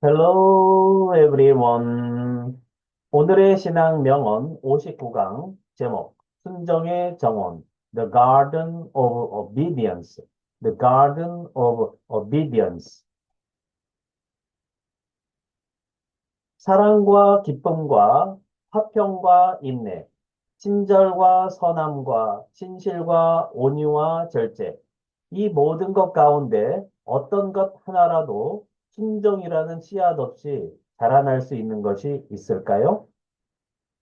Hello everyone. 오늘의 신앙 명언 59강 제목 순정의 정원 The Garden of Obedience The Garden of Obedience 사랑과 기쁨과 화평과 인내 친절과 선함과 진실과 온유와 절제 이 모든 것 가운데 어떤 것 하나라도 순종이라는 씨앗 없이 자라날 수 있는 것이 있을까요?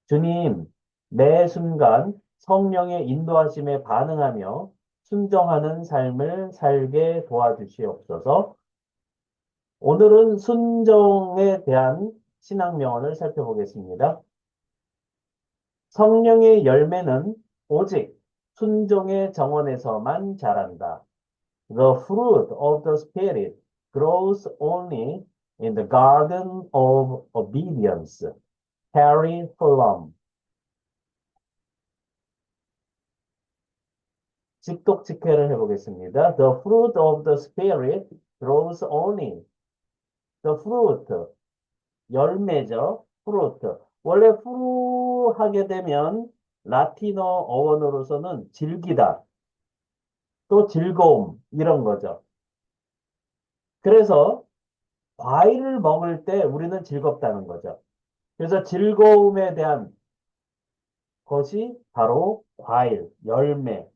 주님, 매 순간 성령의 인도하심에 반응하며 순종하는 삶을 살게 도와주시옵소서. 오늘은 순종에 대한 신앙 명언을 살펴보겠습니다. 성령의 열매는 오직 순종의 정원에서만 자란다. The fruit of the Spirit grows only in the garden of obedience. Harry Fromm. 직독 직해를 해보겠습니다. The fruit of the Spirit grows only. The fruit, 열매죠. fruit. 원래 fru 하게 되면 라틴어 어원으로서는 즐기다, 또 즐거움 이런 거죠. 그래서 과일을 먹을 때 우리는 즐겁다는 거죠. 그래서 즐거움에 대한 것이 바로 과일, 열매,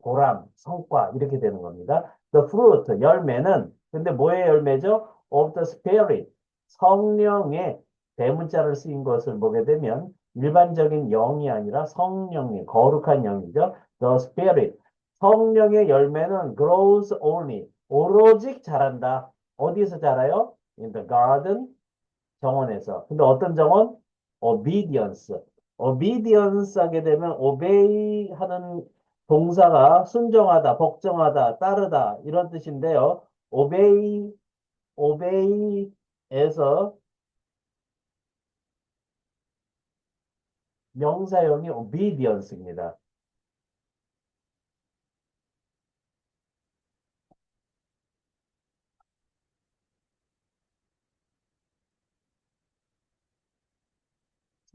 보람, 성과 이렇게 되는 겁니다. The fruit, 열매는 근데 뭐의 열매죠? Of the Spirit, 성령의 대문자를 쓰인 것을 보게 되면 일반적인 영이 아니라 성령의 거룩한 영이죠. The Spirit, 성령의 열매는 grows only, 오로지 자란다. 어디서 자라요? In the garden, 정원에서. 근데 어떤 정원? obedience. obedience 하게 되면 obey 하는 동사가 순종하다, 복종하다, 따르다 이런 뜻인데요. obey, obey에서 명사형이 obedience입니다.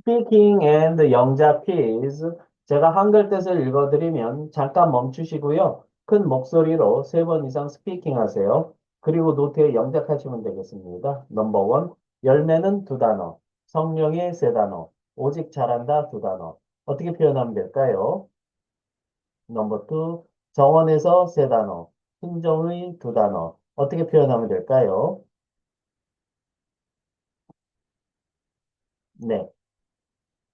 Speaking and 영자 please. 제가 한글 뜻을 읽어드리면 잠깐 멈추시고요. 큰 목소리로 세 번 이상 스피킹 하세요. 그리고 노트에 영작하시면 되겠습니다. 넘버 원, 열매는 두 단어, 성령의 세 단어, 오직 잘한다 두 단어. 어떻게 표현하면 될까요? 넘버 투, 정원에서 세 단어, 순종의 두 단어. 어떻게 표현하면 될까요? 네.